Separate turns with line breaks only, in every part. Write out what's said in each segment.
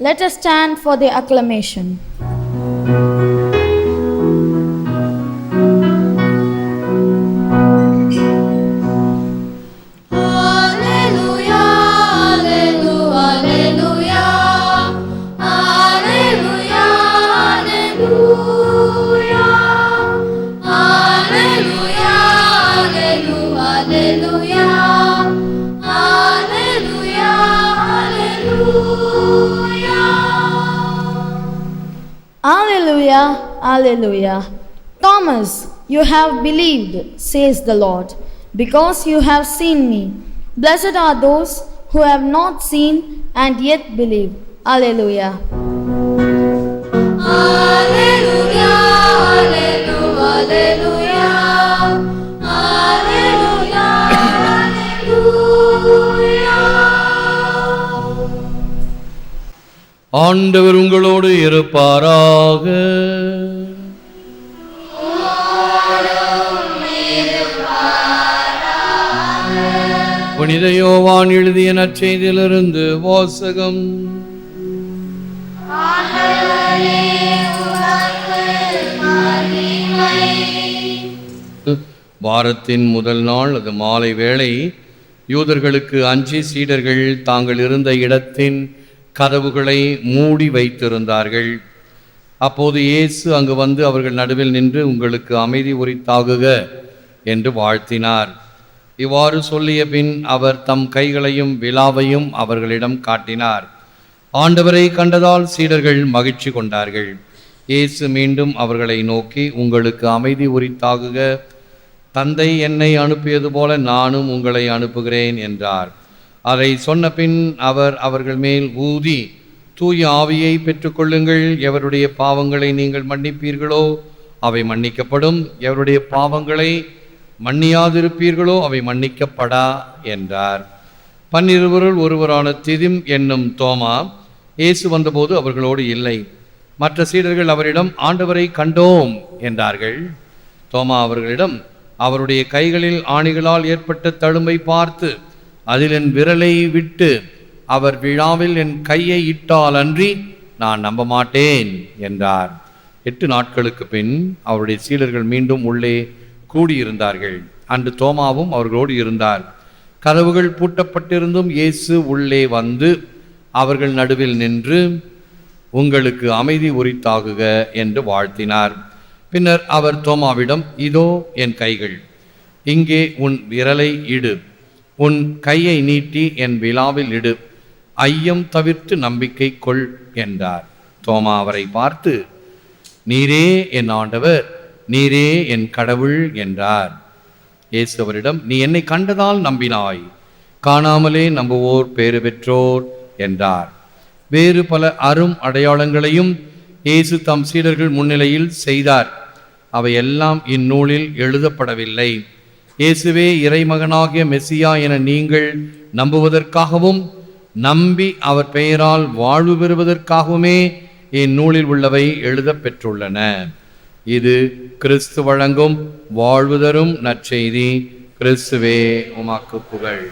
Let us stand for the acclamation.
Alleluia, Alleluia.
Thomas, you have believed, says the Lord, because you have seen me. Blessed are those who have not seen and yet believe. Alleluia.
Alleluia, alleluia, alleluia, alleluia, alleluia.
ஆண்டவர் உங்களோடு இருப்பாராக புனித யோவான் எழுதிய நற்செய்தியிலிருந்து வாசகம். வாரத்தின் முதல் நாள் அது மாலை வேளை யூதர்களுக்கு அஞ்சு சீடர்கள் தாங்கள் இருந்த இடத்தின் கதவுகளை மூடி வைத்திருந்தார்கள். அப்போது இயேசு அங்கு வந்து அவர்கள் நடுவில் நின்று உங்களுக்கு அமைதி உரித்தாகுக என்று வாழ்த்தினார். இவ்வாறு சொல்லிய பின் அவர் தம் கைகளையும் விழாவையும் அவர்களிடம் காட்டினார். ஆண்டவரை கண்டதால் சீடர்கள் மகிழ்ச்சி கொண்டார்கள். இயேசு மீண்டும் அவர்களை நோக்கி உங்களுக்கு அமைதி உரித்தாகுக. தந்தை என்னை அனுப்பியது போல நானும் உங்களை அனுப்புகிறேன் என்றார். அதை சொன்ன பின் அவர் அவர்கள் மேல் ஊதி தூய ஆவியை பெற்றுக்கொள்ளுங்கள். எவருடைய பாவங்களை நீங்கள் மன்னிப்பீர்களோ அவை மன்னிக்கப்படும். எவருடைய பாவங்களை மன்னியாதிருப்பீர்களோ அவை மன்னிக்கப்படா என்றார். பன்னிருவருள் ஒருவரான திதிம் என்னும் தோமா இயேசு வந்தபோது அவர்களோடு இல்லை. மற்ற சீடர்கள் அவரிடம் ஆண்டவரை கண்டோம் என்றார்கள். தோமா அவர்களிடம் அவருடைய கைகளில் ஆணிகளால் ஏற்பட்ட தழும்பை பார்த்து அதில் என் விரலை விட்டு அவர் விழாவில் என் கையை இட்டால் அன்றி நான் நம்ப மாட்டேன் என்றார். எட்டு நாட்களுக்கு பின் அவருடைய சீடர்கள் மீண்டும் உள்ளே கூடியிருந்தார்கள். அன்று தோமாவும் அவர்களோடு இருந்தார். கதவுகள் பூட்டப்பட்டிருந்தும் இயேசு உள்ளே வந்து அவர்கள் நடுவில் நின்று உங்களுக்கு அமைதி உரித்தாகுக என்று வாழ்த்தினார். பின்னர் அவர் தோமாவிடம் இதோ என் கைகள் இங்கே உன் விரலை இடு உன் கையை நீட்டி என் விழாவில் இடு ஐயம் தவிர்த்து நம்பிக்கை கொள் என்றார். தோமா அவரை பார்த்து நீரே என் ஆண்டவர் நீரே என் கடவுள் என்றார். இயேசு அவரிடம் நீ என்னை கண்டதால் நம்பினாய். காணாமலே நம்புவோர் பேறு பெற்றோர் என்றார். வேறு பல அரும் அடையாளங்களையும் இயேசு தம் சீடர்கள் முன்னிலையில் செய்தார். அவையெல்லாம் இந்நூலில் எழுதப்படவில்லை. இயேசுவே இறைமகனாகிய மெசியா என நீங்கள் நம்புவதற்காகவும் நம்பி அவர் பெயரால் வாழ்வு பெறுவதற்காகவுமே இந்நூலில் உள்ளவை எழுதப் பெற்றுள்ளன இது கிறிஸ்து வழங்கும் வாழ்வு தரும் நற்செய்தி. கிறிஸ்துவே உமாக்கு புகழ்.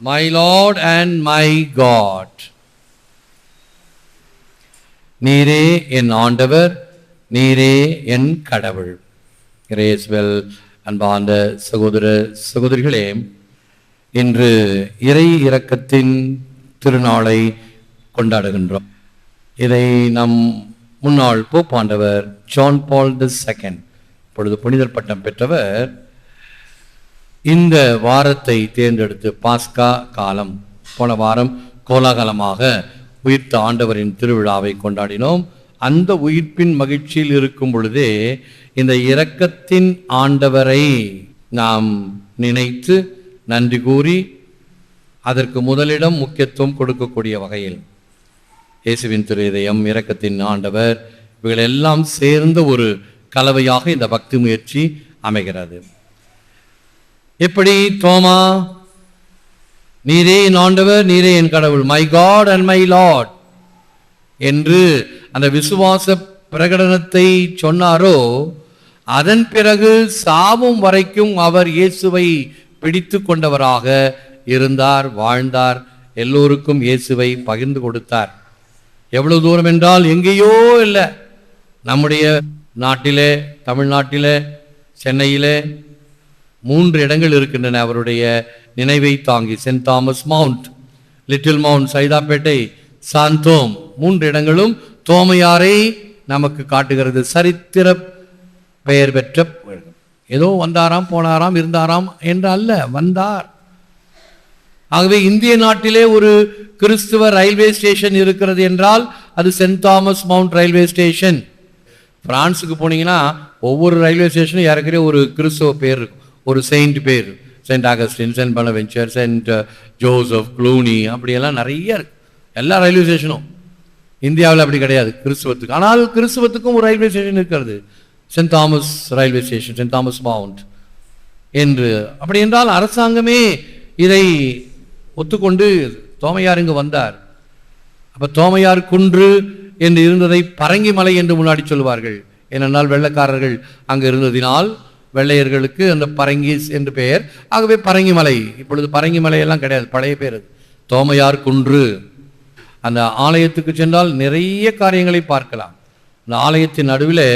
My Lord and my God நீரே என் ஆண்டவர் நீரே என் கடவுள். கிரேஸ்வெல் அன்பார்ந்த சகோதர சகோதரிகளே இன்று இறை இரக்கத்தின் திருநாளை கொண்டாடுகின்றோம். இதை நம் முன்னாள் போப்பாண்டவர் ஜான் பால் தி செகண்ட். இப்பொழுது புனிதர் பட்டம் பெற்றவர். இந்த வாரத்தை தேர்ந்தெடுத்து பாஸ்கா காலம் போன வாரம் கோலாகலமாக உயிர்த்த ஆண்டவரின் திருவிழாவை கொண்டாடினோம். அந்த உயிர்ப்பின் மகிழ்ச்சியில் இருக்கும் பொழுதே இந்த இரக்கத்தின் ஆண்டவரை நாம் நினைத்து நன்றி கூறி அதற்கு முதலிடம் முக்கியத்துவம் கொடுக்கக்கூடிய வகையில் இயேசுவின் திருதயம் இரக்கத்தின் ஆண்டவர் இவைகளெல்லாம் சேர்ந்த ஒரு கலவையாக இந்த பக்தி முயற்சி அமைகிறது. எப்படி தோமா? நீரே என் ஆண்டவர் நீரே என் கடவுள். My God and my Lord என்று அந்த விசுவாச பிரகடனத்தை சொன்னாரோ அதன் பிறகு சாவும் வரைக்கும் அவர் இயேசுவை பிடித்து கொண்டவராக இருந்தார் வாழ்ந்தார் எல்லோருக்கும் இயேசுவை பகிர்ந்து கொடுத்தார். எவ்வளவு தூரம் என்றால் எங்கேயோ இல்லை. நம்முடைய நாட்டிலே தமிழ்நாட்டிலே சென்னையிலே மூன்று இடங்கள் இருக்கின்றன அவருடைய நினைவை தாங்கி. Saint Thomas Mount Little Mount Saidapet Santhome மூன்று இடங்களும் தோமையாரை நமக்கு காட்டுகிறது. சரித்திர பெயர் பெற்ற ஏதோ வந்தாராம் போனாராம் இருந்தாராம் என்று அல்ல வந்தார். ஆகவே இந்திய நாட்டிலே ஒரு கிறிஸ்துவ ரயில்வே ஸ்டேஷன் இருக்கிறது என்றால் அது Saint Thomas Mount railway station. பிரான்ஸுக்கு போனீங்கன்னா ஒவ்வொரு ரயில்வே ஸ்டேஷனும் ஏற்கனவே ஒரு கிறிஸ்துவ பேர் இருக்கும். ஒரு செயின்ட் பேர். Saint Augustine Saint Bonaventure Saint Joseph Cluny அப்படியெல்லாம் நிறைய இருக்கு. எல்லா ரயில்வே ஸ்டேஷனும். இந்தியாவில் அப்படி கிடையாது கிறிஸ்துவத்துக்கு. ஆனால் கிறிஸ்துவத்துக்கும் ஒரு ரயில்வே ஸ்டேஷன் இருக்கிறது. Saint Thomas railway station Saint Thomas Mount. என்று. அப்படி என்றால் அரசாங்கமே இதை ஒத்துக்கொண்டு தோமையார் இங்கு வந்தார். அப்போ தோமையார் குன்று என்று இருந்ததை பரங்கி மலை என்று முன்னாடி சொல்வார்கள். ஏனென்றால் வெள்ளக்காரர்கள் அங்கு இருந்ததினால் வெள்ளையர்களுக்கு அந்த பரங்கிஸ் என்று பெயர். ஆகவே பரங்கி மலை இப்பொழுது பரங்கி மலையெல்லாம் கிடையாது பழைய பேர் அது. தோமையார் குன்று. அந்த ஆலயத்துக்கு சென்றால் நிறைய காரியங்களை பார்க்கலாம். அந்த ஆலயத்தின் நடுவில்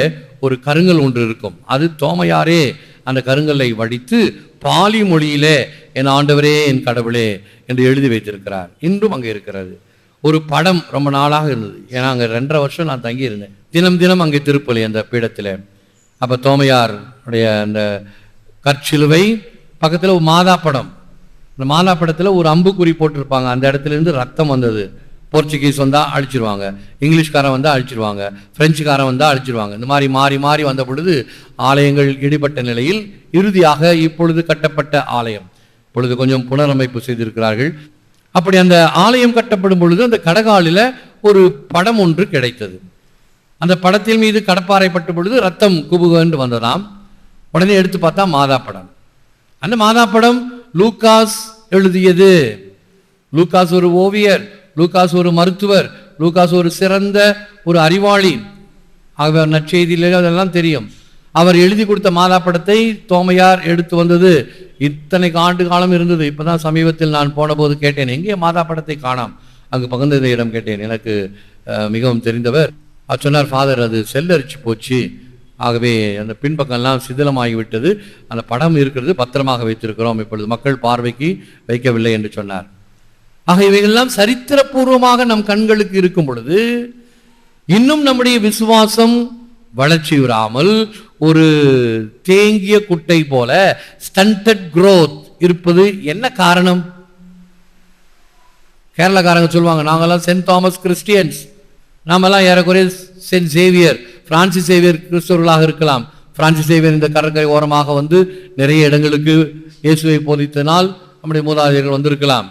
ஒரு கருங்கல் ஒன்று இருக்கும். அது தோமையாரே அந்த கருங்கல்லை வடித்து பாலி மொழியிலே என் ஆண்டவரே என் கடவுளே என்று எழுதி வைத்திருக்கிறார். இன்றும் அங்கே இருக்கிறது. ஒரு படம் ரொம்ப நாளாக இருந்தது. ஏன்னா அங்கே ரெண்டரை வருஷம் நான் தங்கியிருந்தேன். தினம் தினம் அங்கே திருப்பலி அந்த பீடத்தில். அப்போ தோமையார் உடைய அந்த கற்சிலுவை பக்கத்தில் ஒரு மாதா படம். இந்த மாதா படத்தில் ஒரு அம்புக்குறி போட்டிருப்பாங்க. அந்த இடத்துல இருந்து ரத்தம் வந்தது. போர்ச்சுகீஸ் வந்தால் அழிச்சிருவாங்க இங்கிலீஷ்காரன் வந்தால் அழிச்சிருவாங்க பிரெஞ்சுக்காரன் வந்தால் அழிச்சிருவாங்க. இந்த மாதிரி மாறி மாறி வந்த பொழுது ஆலயங்கள் இடிபட்ட நிலையில் இறுதியாக இப்பொழுது கட்டப்பட்ட ஆலயம். இப்பொழுது கொஞ்சம் புனரமைப்பு செய்திருக்கிறார்கள். அப்படி அந்த ஆலயம் கட்டப்படும் பொழுது அந்த கடகாலில் ஒரு படம் ஒன்று கிடைத்தது. அந்த படத்தின் மீது கடப்பாறைப்பட்ட பொழுது ரத்தம் குபுகன்று வந்ததாம். உடனே எடுத்து பார்த்தா மாதா படம். அந்த மாதா படம் லூகாஸ் எழுதியது. லூகாஸ் ஒரு ஓவியர். லூகாஸ் ஒரு மருத்துவர் லூகாஸ் ஒரு சிறந்த ஒரு அறிவாளி. அவர் நற்செய்தியிலே அதெல்லாம் தெரியும். அவர் எழுதி கொடுத்த மாதா படத்தை தோமையார் எடுத்து வந்தது. இத்தனை ஆண்டு காலம் இருந்தது. இப்போதான் சமீபத்தில் நான் போன போது கேட்டேன் எங்கே மாதா படத்தை காணாம்? அங்கு பகுந்ததையிடம் கேட்டேன். எனக்கு மிகவும் தெரிந்தவர் அவர் சொன்னார் ஃபாதர் அது செல்லரிச்சு போச்சு. ஆகவே அந்த பின்பக்கம்லாம் சிதிலமாகிவிட்டது. அந்த படம் இருக்கிறது பத்திரமாக வைத்திருக்கிறோம். இப்பொழுது மக்கள் பார்வைக்கு வைக்கவில்லை என்று சொன்னார். ஆக இவைகள்லாம் சரித்திரபூர்வமாக நம் கண்களுக்கு இருக்கும் பொழுது இன்னும் நம்முடைய விசுவாசம் வளர்ச்சியுறாமல் ஒரு தேங்கிய குட்டை போல ஸ்டண்டட் குரோத் இருப்பது என்ன காரணம்? கேரளக்காரங்க சொல்லுவாங்க நாங்கெல்லாம் சென்ட் தாமஸ் கிறிஸ்டியன்ஸ் நாமெல்லாம் ஏறக்குறைய சென்ட் சேவியர் பிரான்சிஸ் சேவியர் கிறிஸ்தவர்களாக இருக்கலாம். பிரான்சிஸ் சேவியர் இந்த கடற்கரை ஓரமாக வந்து நிறைய இடங்களுக்கு இயேசுவை போதித்தனால் நம்முடைய மூதாதையர்கள் வந்திருக்கலாம்.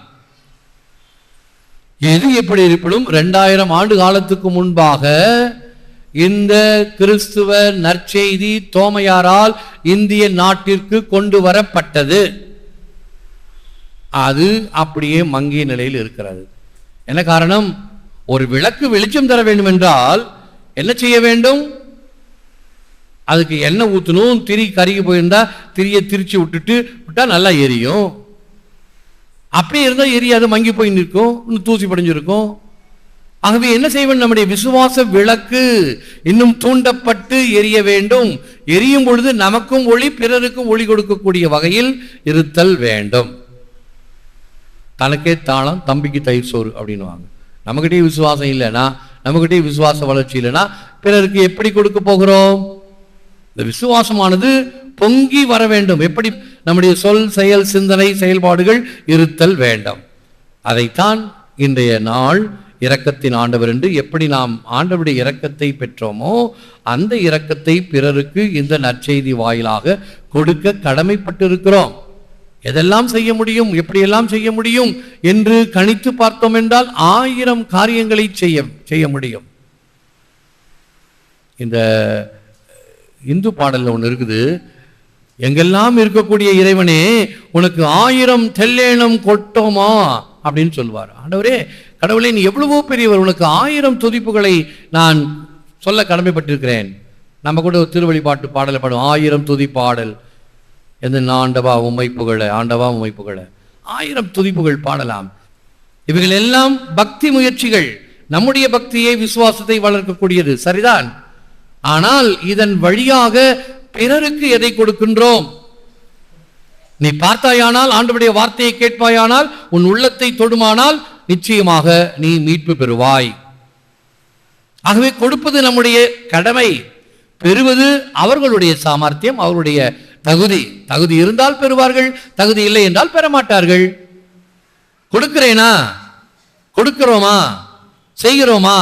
எது எப்படி இருப்பினும் ரெண்டாயிரம் ஆண்டு காலத்துக்கு முன்பாக இந்த கிறிஸ்துவ நற்செய்தி தோமையாரால் இந்திய நாட்டிற்கு கொண்டு வரப்பட்டது. அது அப்படியே மங்கிய நிலையில் இருக்கிறது. என்ன காரணம்? ஒரு விளக்கு வெளிச்சம் தர வேண்டும் என்றால் என்ன செய்ய வேண்டும்? அதுக்கு எண்ணெய் ஊற்றணும் திரி கருகி போயிருந்தா திரியை திரிச்சு விட்டுட்டு விட்டால் நல்லா எரியும். அப்படியே இருந்தால் எரியாது மங்கி போய் நிற்கும் இன்னும் தூசி படைஞ்சிருக்கும். ஆகவே என்ன செய்ய நம்முடைய விசுவாச விளக்கு இன்னும் தூண்டப்பட்டு எரிய வேண்டும். எரியும் பொழுது நமக்கும் ஒளி பிறருக்கும் ஒளி கொடுக்கக்கூடிய வகையில் இருத்தல் வேண்டும். தனக்கே தாளம் தம்பிக்கு தயிர் சோறு அப்படின்னுவாங்க. நம்மகிட்டே விசுவாசம் இல்லைன்னா நம்மகிட்டே விசுவாச வளர்ச்சி இல்லைன்னா பிறருக்கு எப்படி கொடுக்க போகிறோம்? இந்த விசுவாசமானது பொங்கி வர வேண்டும். எப்படி? நம்முடைய சொல் செயல் சிந்தனை செயல்பாடுகள் இருத்தல் வேண்டும். அதைத்தான் இன்றைய நாள் இரக்கத்தின் ஆண்டவர் என்று எப்படி நாம் ஆண்டவருடைய இரக்கத்தை பெற்றோமோ அந்த இரக்கத்தை பிறருக்கு இந்த நற்செய்தி வாயிலாக கொடுக்க கடமைப்பட்டிருக்கிறோம். எதெல்லாம் செய்ய முடியும்? எப்படியெல்லாம் செய்ய முடியும்? என்று கணித்து பார்த்தோம் என்றால் ஆயிரம் காரியங்களை செய்ய செய்ய முடியும். இந்த இந்து பாடலில் ஒன்று இருக்குது. எங்கெல்லாம் இருக்கக்கூடிய இறைவனே உனக்கு ஆயிரம் தெல்லேனம் கொட்டோமா? அப்படின்னு சொல்லுவார். ஆண்டவரே கடவுளே நீ எவ்வளவோ பெரியவர் உனக்கு ஆயிரம் துதிப்புகளை நான் சொல்ல கடமைப்பட்டிருக்கிறேன். நம்ம கூட ஒரு திருவழிபாட்டு பாடலை பாடும் ஆயிரம் துதி பாடல் எந்த ஆண்டவா உம்மை புகழ ஆண்டவா உம்மை புகழ. ஆயிரம் துதிப்புகள் பாடலாம். இவைகள் எல்லாம் பக்தி முயற்சிகள். நம்முடைய பக்தியை விசுவாசத்தை வளர்க்கக்கூடியது. சரிதான்? ஆனால் இதன் வழியாக பிறருக்கு எதை கொடுக்கின்றோம்? நீ பார்த்தாயானால் ஆண்டவருடைய வார்த்தையை கேட்பாயானால் உன் உள்ளத்தை தொடுமானால் நிச்சயமாக நீ மீட்பு பெறுவாய். ஆகவே கொடுப்பது நம்முடைய கடமை. பெறுவது அவர்களுடைய சாமர்த்தியம் அவர்களுடைய தகுதி. தகுதி இருந்தால் பெறுவார்கள் தகுதி இல்லை என்றால் பெற மாட்டார்கள் கொடுக்கிறேனா? கொடுக்கிறோமா? செய்கிறோமா?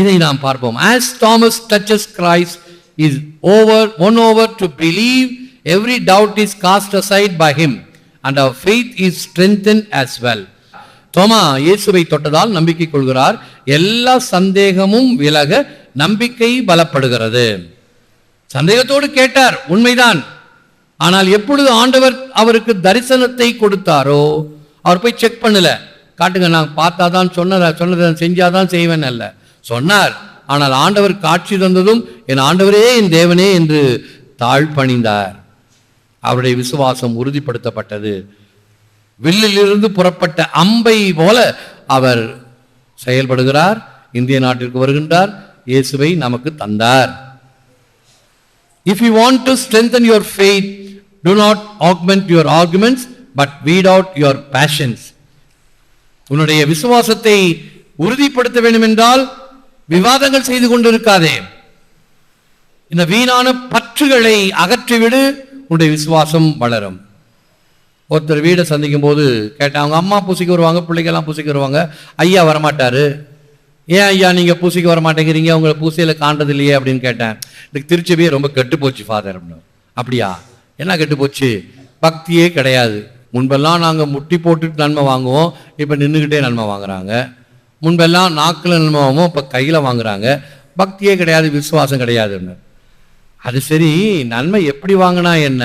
இதை நாம் பார்ப்போம். As Thomas touches Christ is over won over to believe every doubt is cast aside by him and our faith is strengthen as well Thoma இயேசுவை தொட்டதால் நம்பிக்கை கொள்கிறார். எல்லா சந்தேகமும் விலக நம்பிக்கை பலப்படுகிறது. சந்தேகத்தோடு கேட்டார் உண்மைதான். ஆனால் எப்பொழுது ஆண்டவர் அவருக்கு தரிசனத்தை கொடுத்தாரோ? அவர் போய் செக் பண்ணல. காட்டுங்க நான் பார்த்தாதான் சொன்னத சொன்னதை செஞ்சாதான் செய்வேன் அல்ல. சொன்னார். ஆனால் ஆண்டவர் காட்சி தந்ததும் என் ஆண்டவரே என் தேவனே என்று தாழ்பணிந்தார். அவருடைய விசுவாசம் உறுதிப்படுத்தப்பட்டது. வில்லிலிருந்து புறப்பட்ட அம்பை போல அவர் செயல்படுகிறார் இந்திய நாட்டிற்கு வருகின்றார் இயேசுவை நமக்கு தந்தார். If you want to strengthen your faith do not augment your arguments but weed out your patience உன்னுடைய விசுவாசத்தை உறுதிப்படுத்த வேண்டும் என்றால் விவாதங்கள் செய்து கொண்டிருக்காதே. இந்த வீணான பற்றுகளை அகற்றிவிடு உன்னுடைய விசுவாசம் வளரும். ஒருத்தர் வீடை சந்திக்கும் போது கேட்டேன் அவங்க அம்மா பூசிக்கு வருவாங்க பிள்ளைங்கெல்லாம் பூசிக்கு வருவாங்க. ஐயா வரமாட்டாரு. ஏன் ஐயா நீங்க பூசிக்கு வர மாட்டேங்கிறீங்க உங்களை பூசையில காண்றது இல்லையே அப்படின்னு கேட்டேன் எனக்கு திருச்சபையே ரொம்ப கெட்டு போச்சு ஃபாதர் அப்படியா? என்ன கெட்டு போச்சு? பக்தியே கிடையாது. முன்பெல்லாம் நாங்கள் முட்டி போட்டுட்டு நன்மை வாங்குவோம் இப்போ நின்றுக்கிட்டே நன்மை வாங்குறாங்க. முன்பெல்லாம் நாக்கில் நன்மை இப்போ கையில் வாங்குறாங்க. பக்தியே கிடையாது விசுவாசம் கிடையாதுன்னு. அது சரி நன்மை எப்படி வாங்கினா என்ன?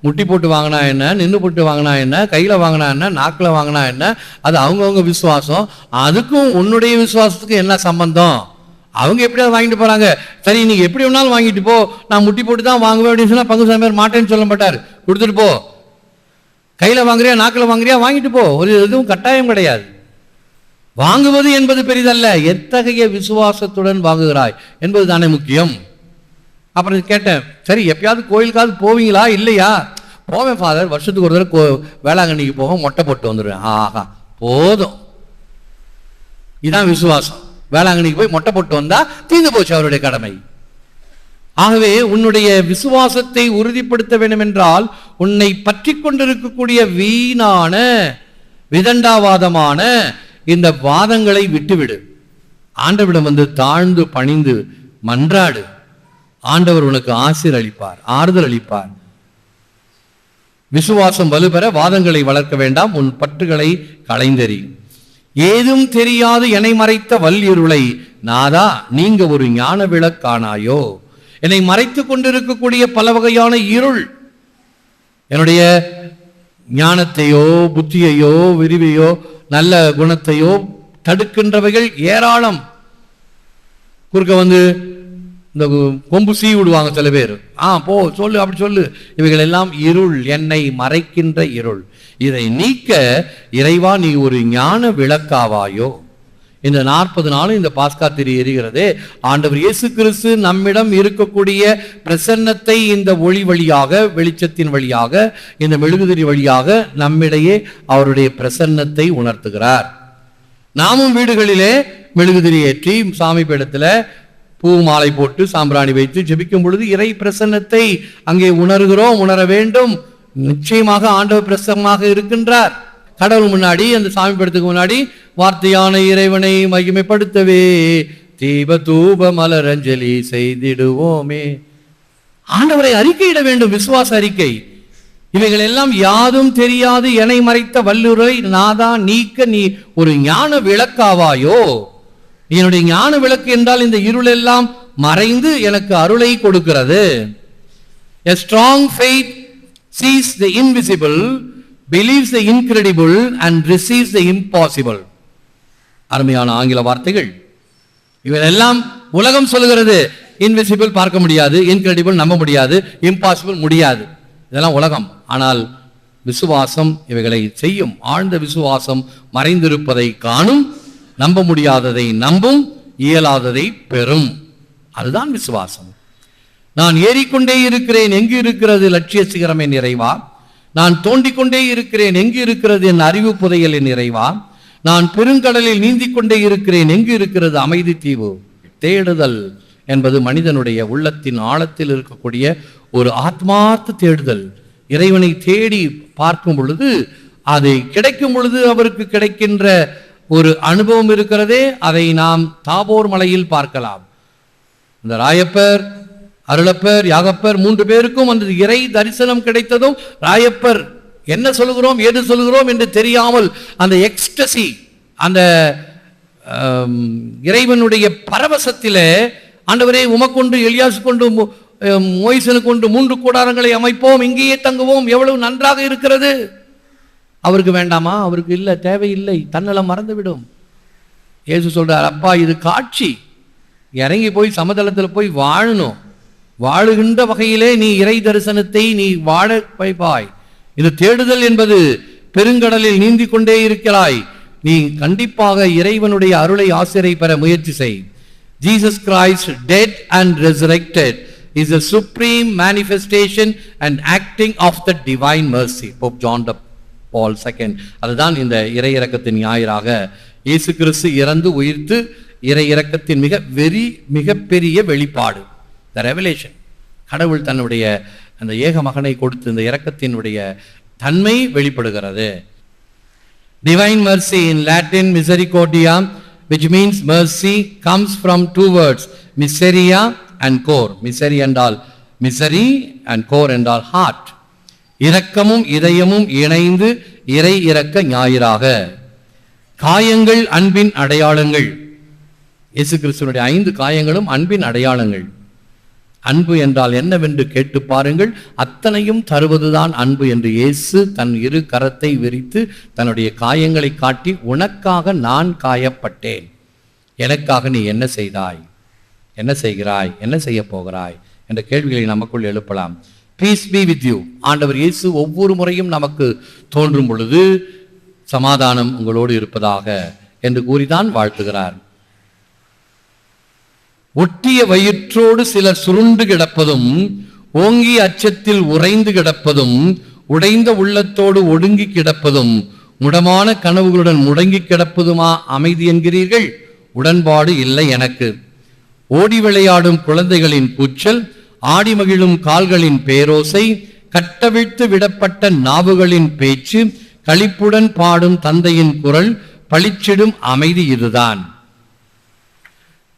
முட்டி போட்டு வாங்கினா என்ன? நின்று போட்டு வாங்கினா என்ன? கையில் வாங்கினா என்ன? நாக்கில் வாங்கினா என்ன? அது அவங்கவுங்க விசுவாசம். அதுக்கும் உன்னுடைய விசுவாசத்துக்கும் என்ன சம்பந்தம்? அவங்க எப்படியாவது வாங்கிட்டு போகிறாங்க சரி நீ எப்படி வேணாலும் வாங்கிட்டு போ. நான் முட்டி போட்டு தான் வாங்குவேன் அப்படின்னு சொன்னால் பங்கு சாமியார் மாட்டேன்னு சொல்ல மாட்டார். கொடுத்துட்டு போ. கையில் வாங்குறியா நாக்கில் வாங்குறியா வாங்கிட்டு போ. ஒரு எதுவும் கட்டாயம் கிடையாது. வாங்குவது என்பது பெரிதல்ல. எத்தகைய விசுவாசத்துடன் வாங்குகிறாய் என்பது தானே முக்கியம். அப்புறம் கேட்டேன் சரி எப்பயாவது கோயிலுக்காவது போவீங்களா? இல்லையா? போவேன் ஃபாதர் வருஷத்துக்கு ஒரு தடவை கோ வேளாங்கண்ணிக்கு போக மொட்டை போட்டு வந்துடுவேன். ஆஹா போதும். இதுதான் விசுவாசம். வேளாங்கண்ணிக்கு போய் மொட்டை போட்டு வந்தா தீர்ந்து போச்சு அவருடைய கடமை. ஆகவே உன்னுடைய விசுவாசத்தை உறுதிப்படுத்த வேண்டும் என்றால் உன்னை பற்றி கொண்டிருக்கக்கூடிய வீணான விதண்டாவாதமான இந்த வாதங்களை விட்டுவிடு. ஆண்டவிடம் வந்து தாழ்ந்து பணிந்து மன்றாடு. ஆண்டவர் உனக்கு ஆசிர் அளிப்பார் ஆறுதல் அளிப்பார். விசுவாசம் வலுப்பெற வாதங்களை வளர்க்க வேண்டாம் உன் பற்றுகளை களைந்தறி. ஏதும் தெரியாது என்னை மறைத்த வல்லிருளை நாதா நீங்க ஒரு ஞான விளக்கானாயோ என்னை மறைத்துக் கொண்டிருக்கக்கூடிய பல வகையான இருள். என்னுடைய ஞானத்தையோ புத்தியையோ விரிவையோ நல்ல குணத்தையோ தடுக்கின்றவைகள் ஏராளம். குறுக்க வந்து இந்த கொம்பு சீ விடுவாங்க சில பேர். ஆ போ சொல்லு அப்படி சொல்லு. இவைகள் எல்லாம் இருள் என்னை மறைக்கின்ற இருள். இதை நீக்க இறைவா நீ ஒரு ஞான விளக்காவாயோ? இந்த நாற்பது நாளும் இந்த பாஸ்கா திரி எரிகிறது. ஆண்டவர் இயேசு கிறிஸ்து நம்மிடம் இருக்கக்கூடிய பிரசன்னத்தை இந்த ஒளி வழியாக வெளிச்சத்தின் வழியாக இந்த மெழுகுதிரி வழியாக நம்மிடையே அவருடைய பிரசன்னத்தை உணர்த்துகிறார். நாமும் வீடுகளிலே மெழுகுதிரி ஏற்றி சாமி பீடத்தில் பூ மாலை போட்டு சாம்பிராணி வைத்து ஜெபிக்கும் பொழுது இறை பிரசன்னத்தை அங்கே உணர்கிறோம் உணர வேண்டும். நிச்சயமாக ஆண்டவர் பிரசன்னமாக இருக்கின்றார். கடவுள் முன்னாடி அந்த சாமி படத்துக்கு முன்னாடி வார்த்தையான இறைவனை மகிமைப்படுத்தவே தீப தூப மலரஞ்சலி செய்திடுவோமே. ஆண்டவரை அறிக்கையிட வேண்டும் விசுவாச அறிக்கை. இவைகள் எல்லாம் யாதும் தெரியாது என மறைத்த வல்லுரை நாதா நீக்க நீ ஒரு ஞான விளக்காவாயோ? என்னுடைய ஞான விளக்கு என்றால் இந்த இருள் எல்லாம் மறைந்து எனக்கு அருளை கொடுக்கிறது. A strong faith sees the invisible believes the incredible and receives the impossible அருமையான ஆங்கில வார்த்தைகள். இவையெல்லாம் உலகம் சொல்லுகிறது. இன்விசிபிள் பார்க்க முடியாது இன்கிரெடிபிள் நம்ப முடியாது இம்பாசிபிள் முடியாது. இதெல்லாம் உலகம். ஆனால் விசுவாசம் இவைகளை செய்யும். ஆழ்ந்த விசுவாசம் மறைந்திருப்பதை காணும். நம்ப முடியாததை நம்பும். இயலாததை பெறும். அதுதான் விசுவாசம். நான் ஏறிக்கொண்டே இருக்கிறேன். எங்கு இருக்கிறது? லட்சிய சிகரம் என் நிறைவா? நான் தோண்டிக்கொண்டே இருக்கிறேன். எங்கு இருக்கிறது என் அறிவு புதையல் என் நிறைவா? நான் பெருங்கடலில் நீந்திக் கொண்டே இருக்கிறேன். எங்கு இருக்கிறது அமைதி தீவு? தேடுதல் என்பது மனிதனுடைய உள்ளத்தின் ஆழத்தில் இருக்கக்கூடிய ஒரு ஆத்மார்த்த தேடுதல். இறைவனை தேடி பார்க்கும் பொழுது அதை கிடைக்கும் பொழுது அவருக்கு கிடைக்கின்ற ஒரு அனுபவம் இருக்கிறதே அதை நாம் தாபோர் மலையில் பார்க்கலாம். இந்த ராயப்பர் அருளப்பர் யாகப்பர் மூன்று பேருக்கும் அந்த இறை தரிசனம் கிடைத்ததும் ராயப்பர். என்ன சொல்லுகிறோம் ஏது சொல்லுகிறோம் என்று தெரியாமல் அந்த எக்ஸ்டசி அந்த இறைவனுடைய பரவசத்தில் ஆண்டவரே உமக்கொண்டு எலியாசு கொண்டு மு- மோய்சனு கொண்டு மூன்று கூடாரங்களை அமைப்போம் இங்கேயே தங்குவோம் எவ்வளவு நன்றாக இருக்கிறது. அவருக்கு வேண்டாமா? அவருக்கு இல்லை தேவையில்லை தன்னலம் மறந்துவிடும். இயேசு சொல்றார் அப்பா இது காட்சி. இறங்கி போய் சமதளத்தில் போய் வாழணும். வாழுகின்ற வகையிலே நீ இறை தரிசனத்தை நீ வாழ வைப்பாய். இது தேடுதல் என்பது பெருங்கடலில் நீந்தி கொண்டே இருக்கிறாய். நீ கண்டிப்பாக இறைவனுடைய அருளை ஆசிரியை பெற முயற்சி செய். Jesus Christ dead and resurrected is a supreme manifestation and acting of the divine mercy Pope John the Paul second அதுதான் இந்த இறை இறக்கத்தின் ஞாயிறாக இயேசு கிறிஸ்து இறந்து உயிர்த்து இறை இறக்கத்தின் மிக வெறி மிகப்பெரிய வெளிப்பாடு. த ரெவலேஷன் கடவுள் தன்னுடைய அந்த ஏக மகனை கொடுத்து இந்த இறக்கத்தினுடைய தன்மை வெளிப்படுகிறது. Divine mercy in Latin misericordia, which means mercy comes from two words miseria and cor misery என்றால் மிசரி அண்ட் கோர் என்றால் ஹார்ட் இரக்கமும் இதயமும் இணைந்து இறை இறக்க ஞாயிறாக. காயங்கள் அன்பின் அடையாளங்கள். இயேசு கிறிஸ்துவனுடைய ஐந்து காயங்களும் அன்பின் அடையாளங்கள். அன்பு என்றால் என்னவென்று கேட்டு பாருங்கள். அத்தனையும் தருவதுதான் அன்பு என்று இயேசு தன் இரு கரத்தை விரித்து தன்னுடைய காயங்களை காட்டி உனக்காக நான் காயப்பட்டேன். எனக்காக நீ என்ன செய்தாய்? என்ன செய்கிறாய்? என்ன செய்ய போகிறாய்? என்ற கேள்விகளை நமக்குள் எழுப்பலாம். பீஸ் பி வித் யூ ஆண்டவர் இயேசு ஒவ்வொரு முறையும் நமக்கு தோன்றும் பொழுது சமாதானம் உங்களோடு இருப்பதாக என்று கூறிதான் வாழ்த்துகிறார். ஒட்டிய வயிற்றோடு சிலர் சுருண்டு கிடப்பதும் ஓங்கி அச்சத்தில் உறைந்து கிடப்பதும் உடைந்த உள்ளத்தோடு ஒடுங்கி கிடப்பதும் முடமான கனவுகளுடன் முடங்கி கிடப்பதுமா அமைதி என்கிறீர்கள்? உடன்பாடு இல்லை எனக்கு. ஓடி விளையாடும் குழந்தைகளின் கூச்சல் ஆடி மகிழும் கால்களின் பேரோசை கட்டவிழ்த்து விடப்பட்ட நாவுகளின் பேச்சு களிப்புடன் பாடும் தந்தையின் குரல் பளிச்சிடும் அமைதி இதுதான்.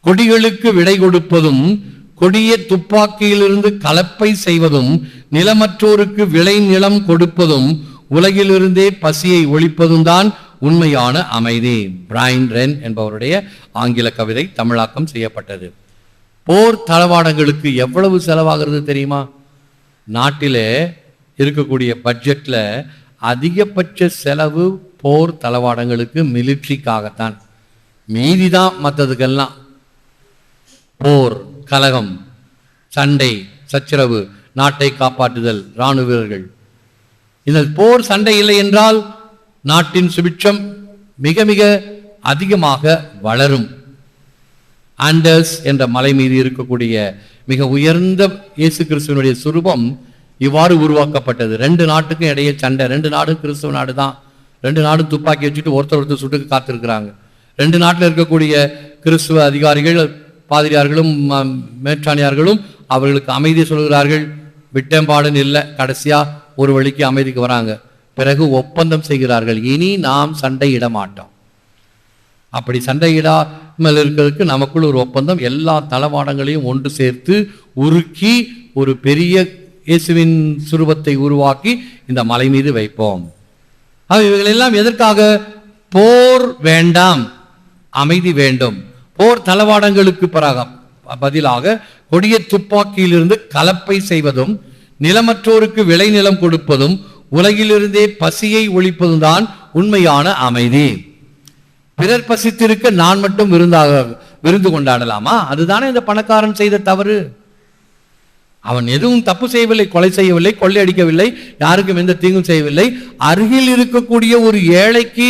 கொடிகளுக்கு விடை கொடுப்பதும் கொடிய துப்பாக்கியிலிருந்து கலப்பை செய்வதும் நிலமற்றோருக்கு விளை நிலம் கொடுப்பதும் உலகிலிருந்தே பசியை ஒழிப்பதும் தான் உண்மையான அமைதி. பிரைன் ரென் என்பவருடைய ஆங்கில கவிதை தமிழாக்கம் செய்யப்பட்டது. போர் தளவாடங்களுக்கு எவ்வளவு செலவாகிறது தெரியுமா? நாட்டிலே இருக்கக்கூடிய பட்ஜெட்ல அதிகபட்ச செலவு போர் தளவாடங்களுக்கு மிலிட்ரிக்காகத்தான். மீதி தான் மற்றதுக்கெல்லாம் போர் கலகம் சண்டை சச்சரவு நாட்டை காப்பாற்றுதல் இராணுவ வீரர்கள். இந்த போர் சண்டை இல்லை என்றால் நாட்டின் சுபிட்சம் மிக மிக அதிகமாக வளரும். ஆண்டர்ஸ் என்ற மலை மீது இருக்கக்கூடிய மிக உயர்ந்த இயேசு கிறிஸ்துவனுடைய சுரூபம் இவ்வாறு உருவாக்கப்பட்டது. ரெண்டு நாட்டுக்கும் இடையே சண்டை. ரெண்டு நாடும் கிறிஸ்துவ நாடு தான். ரெண்டு நாடும் துப்பாக்கி வச்சுட்டு ஒருத்தர் ஒருத்தர் சுட்டுக்கு காத்திருக்கிறாங்க. ரெண்டு நாட்டில் இருக்கக்கூடிய கிறிஸ்துவ அதிகாரிகள் பாதிரியார்களும் ம- மேற்றாணியார்களும் அவர்களுக்கு அமைதி சொல்கிறார்கள். விட்டம்பாடுன்னு இல்லை கடைசியாக ஒரு வழிக்கு அமைதிக்கு வராங்க. பிறகு ஒப்பந்தம் செய்கிறார்கள். இனி நாம் சண்டையிட மாட்டோம். அப்படி சண்டையிடாமல் இருக்கிறதுக்கு நமக்குள் ஒரு ஒப்பந்தம் எல்லா தளவாடங்களையும் ஒன்று சேர்த்து உருக்கி ஒரு பெரிய இயேசுவின் சுரூபத்தை உருவாக்கி இந்த மலை மீது வைப்போம். இவைகளெல்லாம் எதற்காக? போர் வேண்டாம். அமைதி வேண்டும். போர் தளவாடங்களுக்கு பராகம் பதிலாக கொடிய துப்பாக்கியிலிருந்து கலப்பை செய்வதும் நிலமற்றோருக்கு விளைநிலம் கொடுப்பதும் உலகிலிருந்தே பசியை ஒழிப்பதும் தான் உண்மையான அமைதி. பிறர் பசித்திருக்க நான் மட்டும் விருந்தாக விருந்து கொண்டாடலாமா? அதுதானே இந்த பணக்காரன் செய்த தவறு. அவன் எதுவும் தப்பு செய்யவில்லை கொலை செய்யவில்லை கொள்ளையடிக்கவில்லை யாருக்கும் எந்த தீங்கும் செய்யவில்லை. அருகில் இருக்கக்கூடிய ஒரு ஏழைக்கு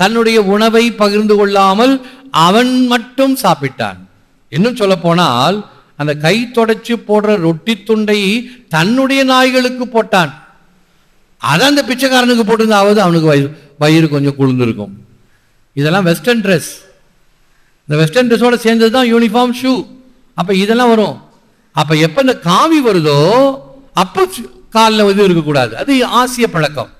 தன்னுடைய உணவை பகிர்ந்து கொள்ளாமல் அவன் மட்டும் சாப்பிட்டான். இன்னும் சொல்ல போனால் அந்த கை தொடச்சி போடுற ரொட்டி துண்டை தன்னுடைய நாய்களுக்கு போட்டான். அதை அந்த பிச்சைக்காரனுக்கு போட்டிருந்தாவது அவனுக்கு வயிறு வயிறு கொஞ்சம் குளிர்ந்திருக்கும். இதெல்லாம் வெஸ்டர்ன் ட்ரெஸ் இந்த வெஸ்டர்ன் ட்ரெஸ்ஸோட சேர்ந்தது தான் யூனிஃபார்ம் ஷூ அப்போ இதெல்லாம் வரும். அப்போ எப்போ இந்த காவி வருதோ அப்போ காலில் வந்து இருக்கக்கூடாது. அது ஆசிய பழக்கம்.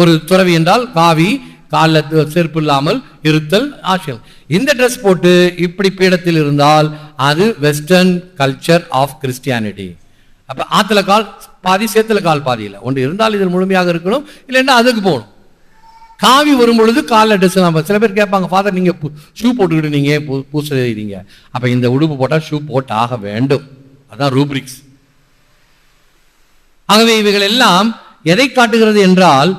ஒரு துறவி என்றால் காவி காலில் செருப்பு இல்லாமல் இருத்தல் ஆசியம் இந்த ட்ரெஸ் போட்டு இப்படி பீடத்தில் இருந்தால் அது வெஸ்டர்ன் கல்ச்சர் ஆஃப் கிறிஸ்டியானிட்டி அப்போ ஆற்றுல கால் பாதி சேத்துல கால் பாதி இல்லை. ஒன்று இருந்தால் இதில் முழுமையாக இருக்கணும் இல்லைன்னா அதுக்கு போகணும். காவி வரும் பொழுது காலில் ட்ரெஸ் நம்ம சில பேர் கேட்பாங்க ஃபாதர் நீங்கள் ஷூ போட்டுக்கிட்டு நீங்கள் பூ பூச செய்கிறீங்க அப்போ இந்த உடுப்பு போட்டால் ஷூ போட்டு ஆக வேண்டும். அதுதான் ரூப்ரிக்ஸ் ஆகவே இவைகள் எல்லாம் எதை காட்டுகிறது என்றால்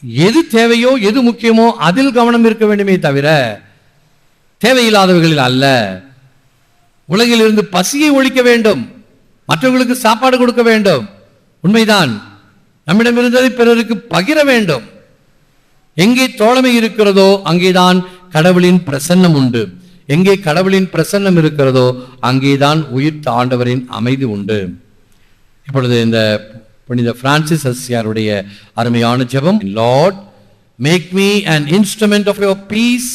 எது தேவையோ எது முக்கியமோ அதில் கவனம் இருக்க வேண்டுமே தவிர தேவையில்லாதவர்களில் அல்ல. உலகில் இருந்து பசியை ஒழிக்க வேண்டும். மற்றவர்களுக்கு சாப்பாடு கொடுக்க வேண்டும். உண்மைதான். நம்மிடம் இருந்ததை பிறருக்கு பகிர வேண்டும். எங்கே தோழமை இருக்கிறதோ அங்கேதான் கடவுளின் பிரசன்னம் உண்டு. எங்கே கடவுளின் பிரசன்னம் இருக்கிறதோ அங்கேதான் உயிர்த்த ஆண்டவரின் அமைதி உண்டு. இப்பொழுது இந்த புனித பிரான்சிஸ் அஸ்யாருடைய அருமையான ஜெபம் Lord make me an instrument of your peace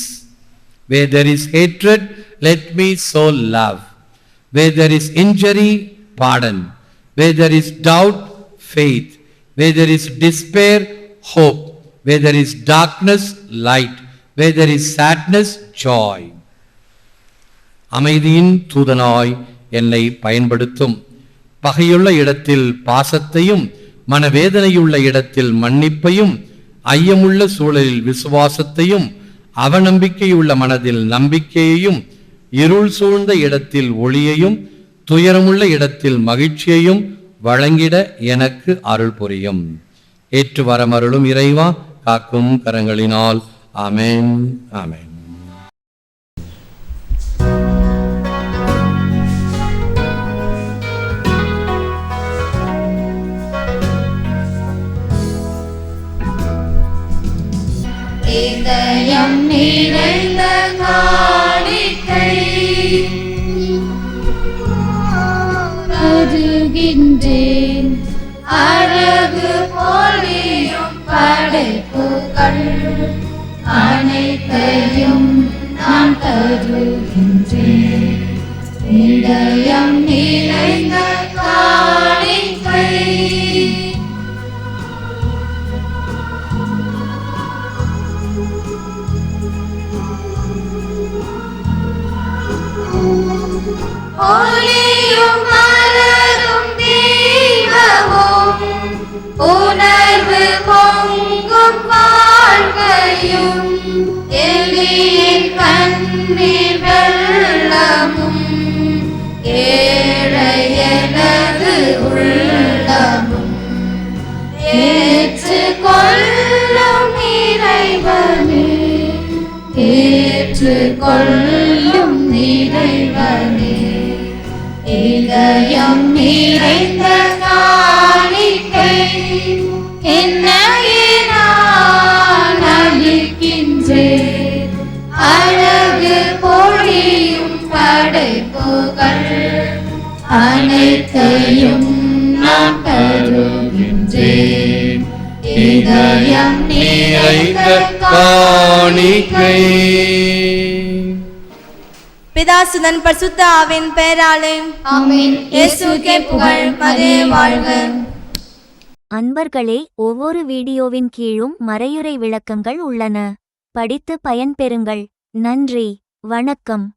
where there is hatred let me sow love where there is injury pardon where there is doubt faith where there is despair hope where there is darkness light where there is sadness joy அமைதியின் தூதனாய் என்னை பயன்படுத்தும் பகையுள்ள இடத்தில் பாசத்தையும் மனவேதனையுள்ள இடத்தில் மன்னிப்பையும் ஐயமுள்ள சூழலில் விசுவாசத்தையும் அவநம்பிக்கையுள்ள மனதில் நம்பிக்கையையும் இருள் சூழ்ந்த இடத்தில் ஒளியையும் துயரமுள்ள இடத்தில் மகிழ்ச்சியையும் வழங்கிட எனக்கு அருள் புரியும். ஏற்று வரமருளும் இறைவா காக்கும் கரங்களினால். ஆமேன். ஆமேன்.
இதயம் நிறைந்த காணிக்கை
வருகின்றேன்
அழகு போலியும் படைப்புகள் அனைத்தையும் நான் தருகின்றேன். இதயம் நிறைந்த ஏற்று
பிதாசுதன் பரிசுத்த ஆவின் பெயராலே.
ஆமென்.
இயேசுக்கே புகழ் மதே வாழ்க.
அன்பர்களே ஒவ்வொரு வீடியோவின் கீழும் மறையுறை விளக்கங்கள் உள்ளன. படித்து பயன்பெறுங்கள். நன்றி. வணக்கம்.